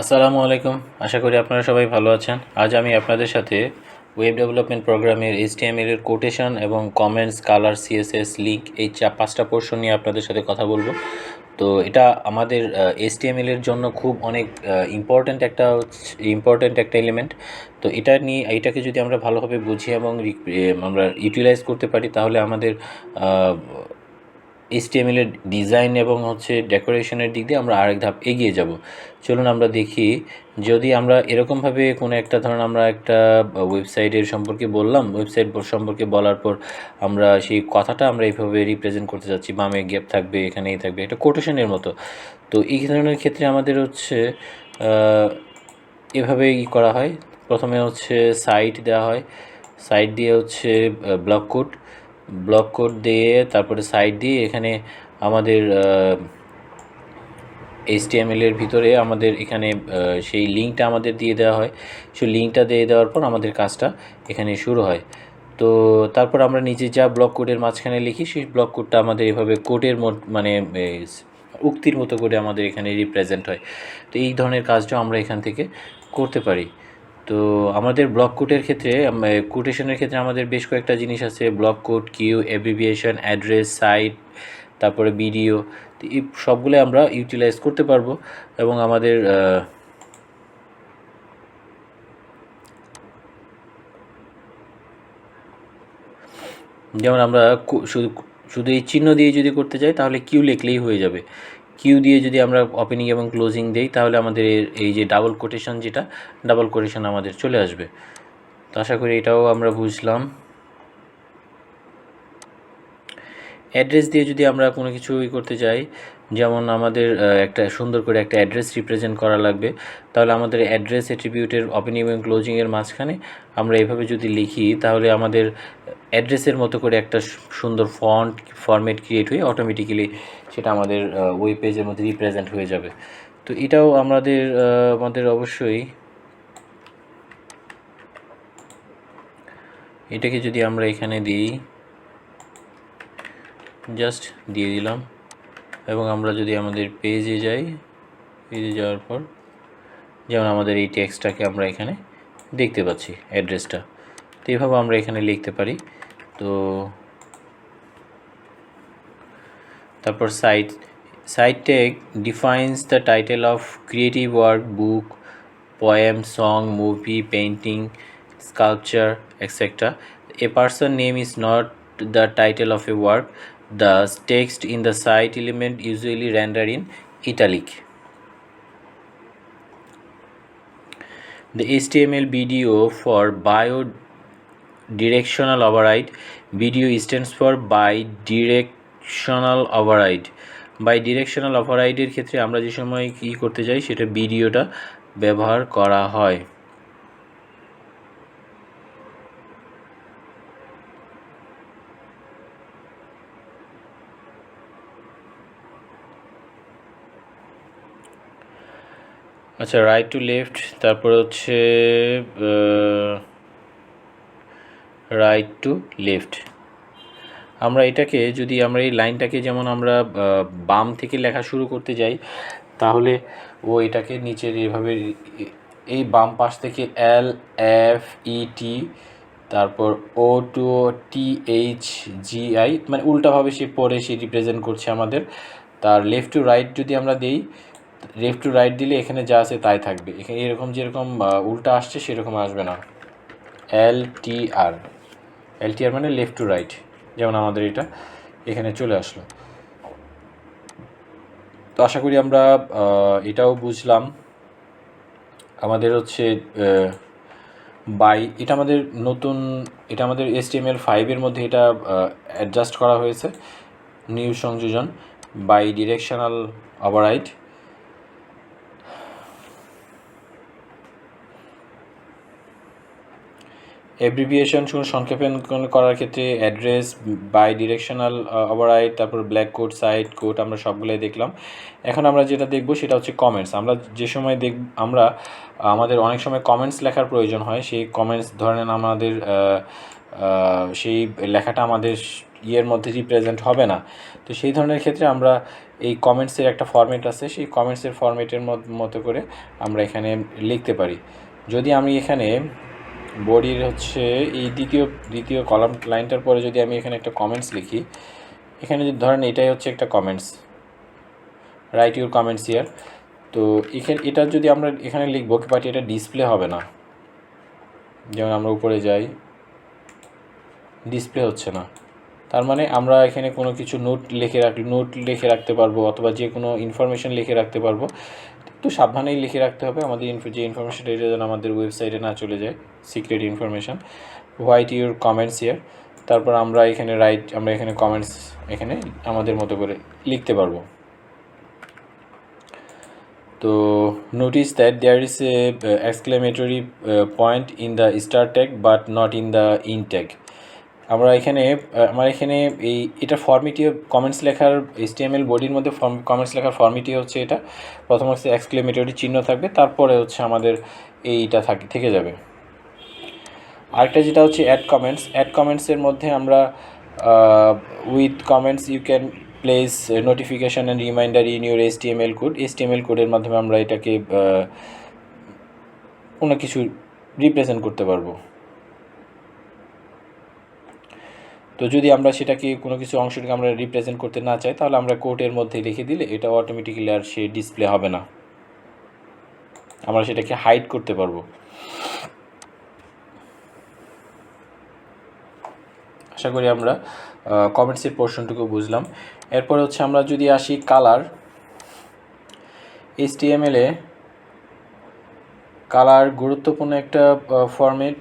আসসালামু আলাইকুম। আশা করি আপনারা সবাই ভালো আছেন। আজ আমি আপনাদের সাথে ওয়েব ডেভেলপমেন্ট প্রোগ্রামের এইচটিএমএল এর কোটেশন এবং কমেন্টস, কালার সিএসএস লিঙ্ক এই চা পাঁচটা পোর্শন নিয়ে আপনাদের সাথে কথা বলব। তো এটা আমাদের এইচটিএমএল এর জন্য খুব অনেক ইম্পর্ট্যান্ট একটা ইম্পর্ট্যান্ট একটা এলিমেন্ট তো এটা নিয়ে, এটাকে যদি আমরা ভালোভাবে বুঝি এবং আমরা ইউটিলাইজ করতে পারি, তাহলে আমাদের এর ডিজাইন এবং হচ্ছে ডেকোরেশনের দিক দিয়ে আমরা আরেক ধাপ এগিয়ে যাব। চলুন আমরা দেখি, যদি আমরা এরকমভাবে কোনো একটা ধরুন আমরা একটা ওয়েবসাইটের সম্পর্কে বললাম ওয়েবসাইট সম্পর্কে বলার পর আমরা সেই কথাটা আমরা এইভাবে রিপ্রেজেন্ট করতে যাচ্ছি, বামে গ্যাপ থাকবে, এখানেই থাকবে, এটা কোটেশনের মতো। তো এই ধরনের ক্ষেত্রে আমাদের হচ্ছে এভাবে ই করা হয়। প্রথমে হচ্ছে সাইট দেওয়া হয় সাইট দিয়ে হচ্ছে ব্লক কোড ব্লক কোড দিয়ে, তারপরে সাইড দিয়ে এখানে আমাদের এইচটিএমএল এর ভিতরে আমাদের এখানে সেই লিঙ্কটা আমাদের দিয়ে দেওয়া হয়। সেই লিঙ্কটা দিয়ে দেওয়ার পর আমাদের কাজটা এখানে শুরু হয়। তো তারপর আমরা নিজে যা ব্লক কোডের মাঝখানে লিখি, সেই ব্লক কোডটা আমাদের এভাবে কোডের মানে উক্তির মতো করে আমাদের এখানে রিপ্রেজেন্ট হয়। তো এই ধরনের কাজটাও আমরা এখান থেকে করতে পারি। তো আমাদের ব্লক কোটের ক্ষেত্রে কোটেশনের ক্ষেত্রে আমাদের বেশ কয়েকটা জিনিস আছে। Block code Q abbreviation address cite তারপরে ভিডিও তো এই সবগুলো আমরা ইউটিলাইজ করতে পারব এবং আমাদের যেমন আমরা শুধু শুধু এই চিহ্ন দিয়ে যদি করতে চাই তাহলে কিউ লিখলেই হয়ে যাবে। কিউ দিয়ে যদি আমরা ওপেনিং এবং ক্লোজিং দেই, তাহলে আমাদের এই যে ডাবল কোটেশন যেটা ডাবল কোটেশন আমাদের চলে আসবে। তো আশা করি এটাও আমরা বুঝলাম। অ্যাড্রেস দিয়ে যদি আমরা কোনো কিছু ই করতে চাই যেমন আমাদের একটা সুন্দর করে একটা অ্যাড্রেস রিপ্রেজেন্ট করা লাগবে, তাহলে আমাদের অ্যাড্রেস অ্যাট্রিবিউটের ওপেনিং এবং ক্লোজিংয়ের মাঝখানে আমরা এভাবে যদি লিখি, তাহলে আমাদের অ্যাড্রেসের মতো করে একটা সুন্দর ফন্ট ফরম্যাট ক্রিয়েট হয়ে অটোমেটিক্যালি সেটা আমাদের ওয়েব পেজের মধ্যে রিপ্রেজেন্ট হয়ে যাবে। তো এটাও আমাদের আমাদের অবশ্যই এটাকে যদি আমরা এখানে দিই জাস্ট দিয়ে দিলাম। এবং আমরা যদি আমাদের পেজে যাই পেজে যাওয়ার পর, যেমন আমাদের এই টেক্সটটাকে আমরা এখানে দেখতে পাচ্ছি অ্যাড্রেসটা তো এইভাবে আমরা এখানে লিখতে পারি। তো তারপর cite cite tag defines the title of creative work book poem, song, movie, painting, sculpture etc a person name is not the title of a work the text in the site element usually rendered in italic the html video for bio directional override video stands for by directional override bidirectional ওভাররাইডের ক্ষেত্রে আমরা যে সময় কী করতে যাই সেটা ভিডিওটা ব্যবহার করা হয় আচ্ছা রাইট টু লেফট তারপর হচ্ছে রাইট টু লেফট আমরা এটাকে, যদি আমরা এই লাইনটাকে যেমন আমরা বাম থেকে লেখা শুরু করতে যাই, তাহলে ও এটাকে নিচের এভাবে, এই বাম পাশ থেকে এল এফ ই টি তারপর O two O T H G I মানে উল্টাভাবে সে পড়ে সে রিপ্রেজেন্ট করছে আমাদের। তার লেফট টু রাইট যদি আমরা দেই লেফট টু রাইট দিলে এখানে যা আছে তাই থাকবে। এখানে এরকম যেরকম উল্টা আসছে সেরকম আসবে না। এল টি আর। এল টি আর মানে লেফট টু রাইট, যেমন আমাদের এটা এখানে চলে আসলো। তো আশা করি আমরা এটাও বুঝলাম। আমাদের হচ্ছে বাই, এটা আমাদের নতুন, এটা আমাদের এস টি এম এল ফাইভের মধ্যে এটা অ্যাডজাস্ট করা হয়েছে। নিউ সংযোজন বাই ডিরেকশনাল ওভাররাইট অ্যাব্রিভিয়েশন শুধু সংক্ষেপণ করার ক্ষেত্রে অ্যাড্রেস বাই ডিরেকশনাল ওভাররাইট তারপর ব্ল্যাক কোড সাইড কোড আমরা সবগুলোই দেখলাম। এখন আমরা যেটা দেখব সেটা হচ্ছে কমেন্টস আমরা যে সময় দেখ আমরা আমাদের অনেক সময় কমেন্টস লেখার প্রয়োজন হয়, সেই কমেন্টস ধরেন আমাদের সেই লেখাটা আমাদের ইয়ের মধ্যে রিপ্রেজেন্ট হবে না। তো সেই ধরনের ক্ষেত্রে আমরা এই কমেন্টসের একটা ফরম্যাট আছে, সেই কমেন্টসের ফরম্যাটের মতো করে আমরা এখানে লিখতে পারি। যদি আমি এখানে বডির হচ্ছে এই দ্বিতীয় দ্বিতীয় কলাম লাইনটার পরে যদি আমি এখানে একটা কমেন্টস লিখি, এখানে যদি ধরেন এটাই হচ্ছে একটা comments write your comments here তো এখানে, এটা যদি আমরা এখানে লিখব বাট এটা ডিসপ্লে হবে না। যেমন আমরা উপরে যাই ডিসপ্লে হচ্ছে না। তার মানে আমরা এখানে কোনো কিছু নোট লিখে রাখ নোট লিখে রাখতে পারব অথবা যে কোনো ইনফরমেশন লিখে রাখতে পারব। একটু সাবধানেই লিখে রাখতে হবে। আমাদের ইনফো যে ইনফরমেশনটা এটা যেন আমাদের ওয়েবসাইটে না চলে যায় secret information write your comments here তারপর আমরা এখানে রাইট আমরা এখানে কমেন্টস এখানে আমাদের মতো করে লিখতে পারব। তো notice that there is a exclamatory point in the start tag but not in the end tag আমরা এখানে আমার এখানে এই, এটা ফর্মিটি কমেন্টস লেখার এইচটিএমএল বডির মধ্যে ফর্ম কমেন্টস লেখার ফর্মিটি হচ্ছে এটা। প্রথম হচ্ছে এক্সক্লেমেটরি চিহ্ন থাকবে, তারপরে হচ্ছে আমাদের এইটা থাকে, থেকে যাবে। আরেকটা যেটা হচ্ছে অ্যাড কমেন্টস অ্যাড কমেন্টসের মধ্যে আমরা with comments you can place notification and reminder in your HTML code HTML কোডের মাধ্যমে আমরা এটাকে কোনো কিছু রিপ্রেজেন্ট করতে পারব। তো যদি আমরা সেটাকে কোনো কিছু অংশটাকে আমরা রিপ্রেজেন্ট করতে না চাই, তাহলে আমরা কোর্টের মধ্যে লিখে দিলে এটা অটোমেটিক্যালি আর সে ডিসপ্লে হবে না। আমরা সেটাকে হাইড করতে পারব। আশা করি আমরা কমেন্টসের পোর্শনটুকু বুঝলাম। এরপর হচ্ছে আমরা যদি আসি কালার এইচটিএমএলে কালার গুরুত্বপূর্ণ একটা ফর্মেট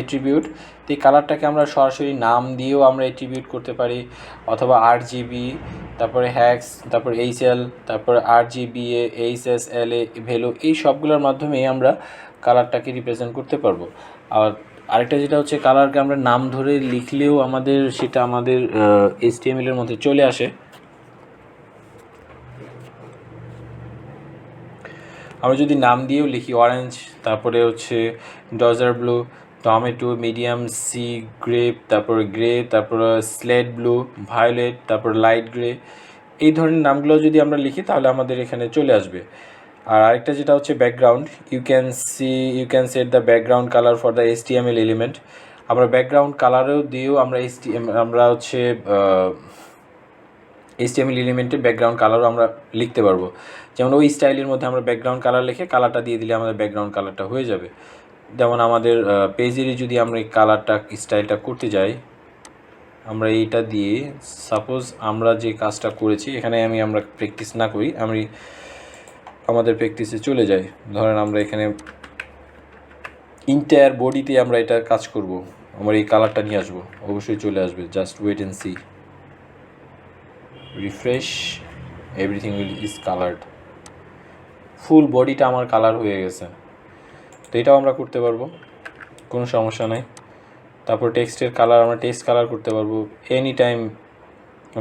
এট্রিবিউট তো এই কালারটাকে আমরা সরাসরি নাম দিয়েও আমরা এট্রিবিউট করতে পারি, অথবা আর জিবি তারপরে হ্যাক্স তারপর এইচ এল তারপরে R GB A H S L A value এই সবগুলোর মাধ্যমেই আমরা কালারটাকে রিপ্রেজেন্ট করতে পারব। আর আরেকটা যেটা হচ্ছে কালারকে আমরা নাম ধরে লিখলেও আমাদের, সেটা আমাদের এসটিএমএলের মধ্যে চলে আসে। আমরা যদি নাম দিয়েও লিখি অরেঞ্জ তারপরে হচ্ছে dodger blue tomato medium sea green তারপর গ্রে তারপর স্লেট ব্লু ভায়োলেট তারপর লাইট গ্রে এই ধরনের নামগুলো যদি আমরা লিখি, তাহলে আমাদের এখানে চলে আসবে। আর আরেকটা যেটা হচ্ছে background you can see you can set the background colour for the S L element আমরা ব্যাকগ্রাউন্ড কালারেও দিয়েও আমরা এস আমরা হচ্ছে এসটিএমএল এলিমেন্টের ব্যাকগ্রাউন্ড কালারও আমরা লিখতে পারব। যেমন ওই স্টাইলের মধ্যে আমরা ব্যাকগ্রাউন্ড কালার লিখে কালারটা দিয়ে দিলে আমাদের ব্যাকগ্রাউন্ড কালারটা হয়ে যাবে। যেমন আমাদের পেজেরই যদি আমরা এই কালারটা স্টাইলটা করতে যাই, আমরা এইটা দিয়ে সাপোজ আমরা যে কাজটা করেছি, এখানে আমি, আমরা প্র্যাকটিস না করি, আমি আমাদের প্র্যাকটিসে চলে যাই। ধরেন আমরা এখানে ইন্টায়ার বডিতে আমরা এটা কাজ করব, আমার এই কালারটা নিয়ে আসব, অবশ্যই চলে আসবে just wait and see refresh everything will is coloured full বডিটা আমার কালার হয়ে গেছে। তো এটাও আমরা করতে পারব, কোনো সমস্যা নাই। তারপর টেক্সটের কালার আমরা টেক্সট কালার করতে পারব এনি টাইম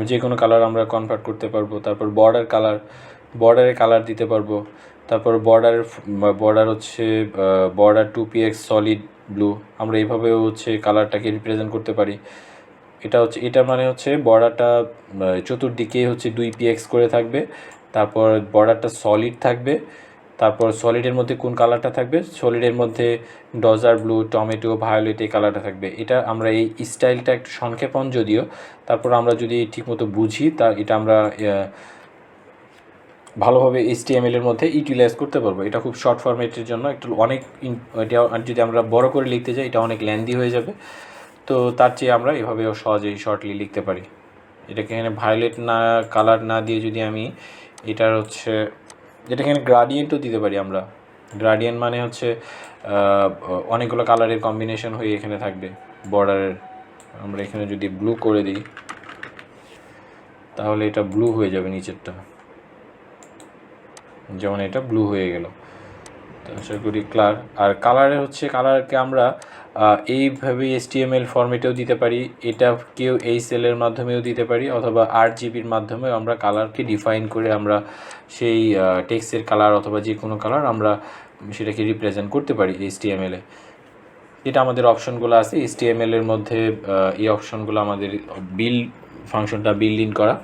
যে কোনো কালার আমরা কনভার্ট করতে পারব। তারপর বর্ডার কালার বর্ডারে কালার দিতে পারব। তারপর বর্ডারের বর্ডার হচ্ছে border two P X solid blue আমরা এইভাবেও হচ্ছে কালারটাকে রিপ্রেজেন্ট করতে পারি। এটা হচ্ছে, এটা মানে হচ্ছে বর্ডারটা চতুর্দিকে হচ্ছে দুই পি এক্স করে থাকবে, তারপর বর্ডারটা সলিড থাকবে। তারপর সলিডের মধ্যে কোন কালারটা থাকবে? সলিডের মধ্যে ডজার ব্লু টমেটো ভায়োলেট এই কালারটা থাকবে। এটা আমরা এই স্টাইলটা একটু সংক্ষেপণ যদিও। তারপর আমরা যদি ঠিকমতো বুঝি, তা এটা আমরা ভালোভাবে এইচটিএমএল এর মধ্যে ইউটিলাইজ করতে পারব। এটা খুব শর্ট ফরম্যাটের জন্য একটু অনেক এটা যদি আমরা বড় করে লিখতে যাই, এটা অনেক ল্যান্দি হয়ে যাবে। তো তার চেয়ে আমরা এভাবেও সহজেই শর্টলি লিখতে পারি। এটাকে এখানে ভায়োলেট না কালার না দিয়ে যদি আমি, এটার হচ্ছে যেটা এখানে গ্রাডিয়েন্টও দিতে পারি আমরা। গ্রাডিয়েন্ট মানে হচ্ছে অনেকগুলো কালারের কম্বিনেশন হয়ে এখানে থাকবে। বর্ডারের আমরা এখানে যদি ব্লু করে দিই, তাহলে এটা ব্লু হয়ে যাবে নিচেরটা। যেমন এটা ব্লু হয়ে গেল। আশা করি ক্লার আর কালারে হচ্ছে কালারকে আমরা এইভাবে এসটিএমএল ফরম্যাটেও দিতে পারি এটা কেউ এই সেলের মাধ্যমেও দিতে পারি, অথবা আট জিবির মাধ্যমেও আমরা কালারকে ডিফাইন করে আমরা সেই টেক্সের কালার অথবা যে কোনো কালার আমরা সেটাকে রিপ্রেজেন্ট করতে পারি এইচটিএমএলে যেটা আমাদের অপশনগুলো আছে এর মধ্যে এই অপশনগুলো আমাদের বিল ফাংশনটা বিল্ড ইন করা।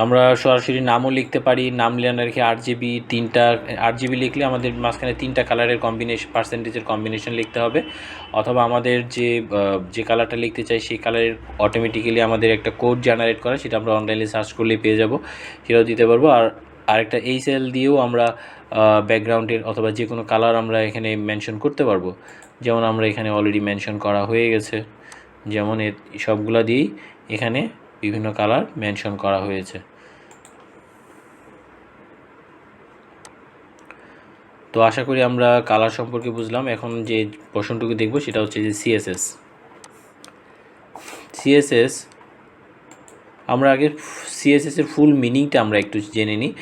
আমরা সরাসরি নামও লিখতে পারি, নাম লেখার রেখে আট জিবি তিনটা আট জিবি লিখলে আমাদের মাঝখানে তিনটা কালারের কম্বিনেশন পার্সেন্টেজের কম্বিনেশন লিখতে হবে। অথবা আমাদের যে যে কালারটা লিখতে চাই সেই কালারের অটোমেটিক্যালি আমাদের একটা কোড জেনারেট করা, সেটা আমরা অনলাইনে সার্চ করলে পেয়ে যাব, সেটাও দিতে পারব। আর আরেকটা এই সেল দিয়েও আমরা ব্যাকগ্রাউন্ডের অথবা যে কোনো কালার আমরা এখানে মেনশন করতে পারব। যেমন আমরা এখানে অলরেডি মেনশন করা হয়ে গেছে। যেমন সবগুলা দিয়েই এখানে বিভিন্ন কালার মেনশন করা হয়েছে। তো আশা করি আমরা কালার সম্পর্কে বুঝলাম। এখন যে প্রশ্নটুকু দেখব সেটা হচ্ছে যে সিএসএস সিএসএস আমরা আগে সিএসএস এর ফুল মিনিংটা আমরা একটু জেনে নিই।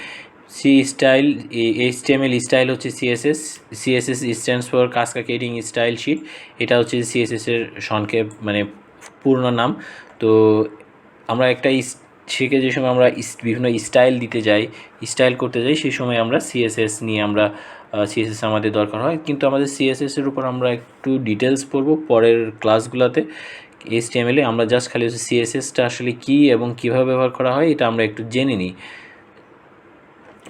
C style H HTML style হচ্ছে CSS CSS stands for cascading style sheet এটা হচ্ছে সিএসএস এর সংক্ষেপ মানে পূর্ণ নাম। তো আমরা একটা শিখে যে সময় আমরা বিভিন্ন স্টাইল দিতে যাই স্টাইল করতে যাই সেই সময় আমরা সিএসএস নিয়ে আমরা সিএসএস আমাদের দরকার হয়। কিন্তু আমাদের সিএসএস এর উপর আমরা একটু ডিটেলস পড়ব পরের ক্লাসগুলোতে এইচটিএমএলে আমরা জাস্ট খালি হচ্ছে সিএসএসটা আসলে কী এবং কীভাবে ব্যবহার করা হয় এটা আমরা একটু জেনে নিই।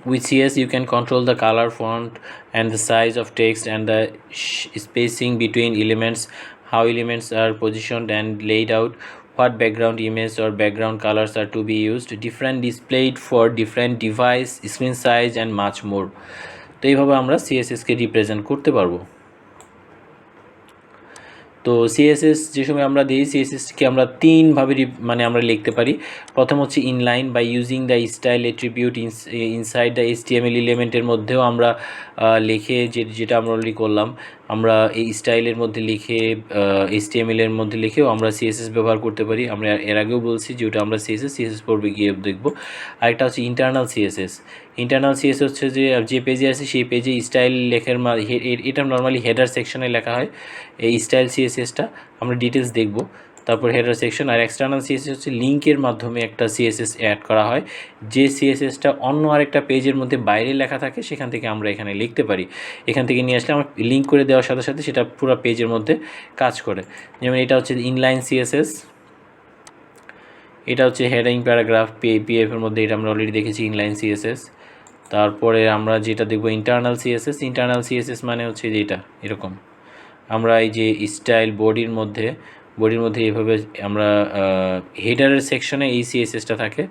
CS, you can control the color, font, and the size of text and the sh- spacing between elements, how elements are positioned and laid out, what background image or background colors are to be used, different displayed for different device, screen size, and much more. তো এইভাবে আমরা সিএসএসকে represent করতে পারব। তো CSS যে সময় আমরা দিই সিএসএসকে আমরা তিনভাবে মানে আমরা লিখতে পারি। প্রথম হচ্ছে inline by using the style attribute inside the S T M HTML এলিমেন্টের মধ্যেও আমরা লিখে যে যেটা আমরা অলরেডি করলাম। আমরা এই স্টাইলের মধ্যে লিখে এইচটিএমএল এর মধ্যে লিখেও আমরা সিএসএস ব্যবহার করতে পারি। আমরা এর আগেও বলছি যে ওটা আমরা সিএসএস সিএসএস পড়বে গিয়ে দেখব। আরেকটা হচ্ছে ইন্টারনাল সিএসএস ইন্টারনাল সিএস হচ্ছে যে যে পেজে আছে সেই পেজে স্টাইল লেখার এটা নর্মালি হেডার সেকশনে লেখা হয়। এই স্টাইল সিএসএসটা আমরা ডিটেলস দেখব। তারপর হেডার সেকশন আর এক্সটার্নাল সিএসএস হচ্ছে লিঙ্কের মাধ্যমে একটা সিএসএস অ্যাড করা হয়। যে সিএসএসটা অন্য আরেকটা পেজের মধ্যে বাইরে লেখা থাকে, সেখান থেকে আমরা এখানে লিখতে পারি। এখান থেকে নিয়ে আসলে আমরা লিঙ্ক করে দেওয়ার সাথে সাথে সেটা পুরো পেজের মধ্যে কাজ করে। যেমন এটা হচ্ছে ইনলাইন সিএসএস এটা হচ্ছে হেডিং প্যারাগ্রাফ পি পিএফ এর মধ্যে এটা আমরা অলরেডি দেখেছি ইনলাইন সিএসএস তারপরে আমরা যেটা দেখব ইন্টারনাল সিএসএস ইন্টারনাল সিএসএস মানে হচ্ছে যেটা, এরকম। আমরা এই যে স্টাইল বডির মধ্যে বডির মধ্যে এইভাবে, আমরা হেডারের সেকশনে এই সিএসএসটা থাকে।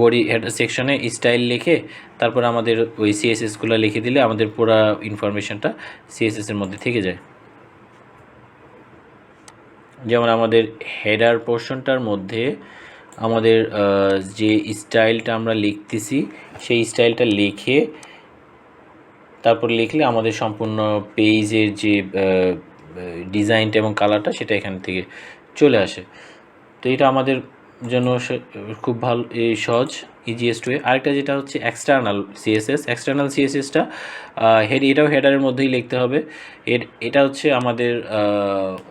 বডি হেডার সেকশনে স্টাইল লিখে, তারপর আমাদের ওই সিএসএসগুলো লিখে দিলে আমাদের পুরো ইনফরমেশনটা সিএসএস এর মধ্যে থেকে যায়। যেমন আমাদের হেডার পোর্শনটার মধ্যে আমাদের যে স্টাইলটা আমরা লিখতেছি, সেই স্টাইলটা লিখে, তারপর লিখলে আমাদের সম্পূর্ণ পেজের যে ডিজাইনটা এবং কালারটা সেটা এখান থেকে চলে আসে। তো এটা আমাদের জন্য খুব ভালো সহজ ইজিয়েস্ট ওয়ে আরেকটা যেটা হচ্ছে এক্সটার্নাল সিএসএস এক্সটার্নাল সিএসএসটা হেড, এটাও হেডারের মধ্যেই লিখতে হবে। এর, এটা হচ্ছে আমাদের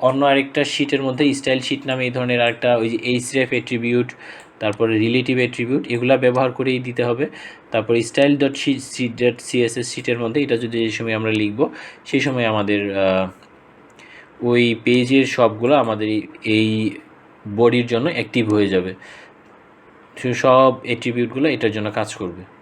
অন্য আরেকটা শিটের মধ্যে স্টাইল শিট নামে এই ধরনের আরেকটা ওই যে এইচরেফ এট্রিবিউট তারপরে রিলেটিভ এট্রিবিউট এগুলা ব্যবহার করেই দিতে হবে। তারপর style dot C dot CSS শিটের মধ্যে এটা যদি যে সময় আমরা লিখব, সেই সময় আমাদের ওই পেজের সবগুলো আমাদের এই- বডির জন্য অ্যাক্টিভ হয়ে যাবে। সব অ্যাট্রিবিউটগুলো এটার জন্য কাজ করবে।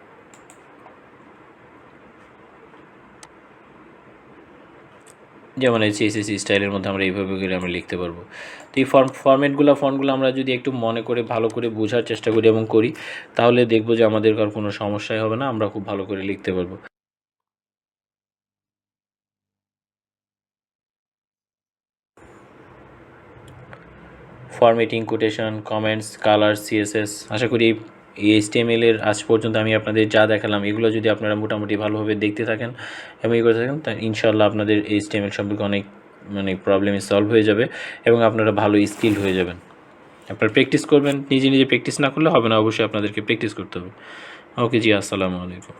যেমন এই সিএসএস স্টাইলের মধ্যে আমরা এইভাবে করে আমরা লিখতে পারব। তো এই ফর্ম ফর্মেটগুলো ফন্টগুলো আমরা যদি একটু মনে করে, ভালো করে বোঝার চেষ্টা করি এবং করি, তাহলে দেখব যে আমাদের আর কোনো সমস্যাই হবে না, আমরা খুব ভালো করে লিখতে পারব। Formatting quotation comments colour CSS আশা করি এই এইচটিএমএল এর আজ পর্যন্ত আমি আপনাদের যা দেখালাম, এগুলো যদি আপনারা মোটামুটি ভালোভাবে দেখতে থাকেন এবং এই করে থাকেন তা ইনশাল্লাহ আপনাদের এইচটিএমএল সম্পর্কে অনেক মানে প্রবলেম সলভ হয়ে যাবে এবং আপনারা ভালো স্কিল হয়ে যাবেন। আপনারা প্র্যাকটিস করবেন, নিজে নিজে প্র্যাকটিস না করলে হবে না, অবশ্যই আপনাদেরকে প্র্যাকটিস করতে হবে। ওকে জি, আসসালামু আলাইকুম।